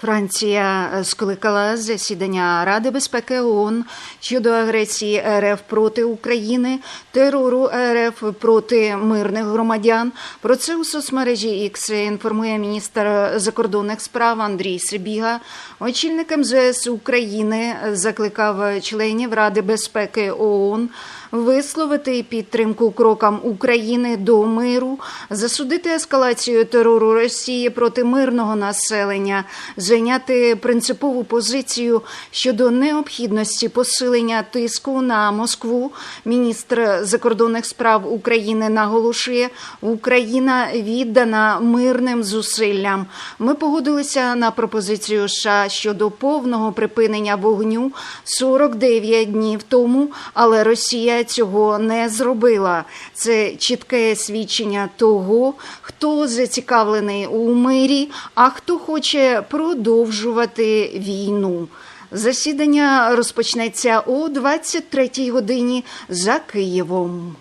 Франція скликала засідання Ради безпеки ООН щодо агресії РФ проти України, терору РФ проти мирних громадян. Про це у соцмережі X інформує міністр закордонних справ Андрій Сибіга. Очільник МЗС України закликав членів Ради безпеки ООН висловити підтримку крокам України до миру, засудити ескалацію терору Росії проти мирного населення, зайняти принципову позицію щодо необхідності посилення тиску на Москву. Міністр закордонних справ України наголошує, Україна віддана мирним зусиллям. Ми погодилися на пропозицію США щодо повного припинення вогню 49 днів тому, але Росія цього не зробила. Це чітке свідчення того, хто зацікавлений у мирі, а хто хоче продовжувати війну. Засідання розпочнеться о 23 годині за Києвом.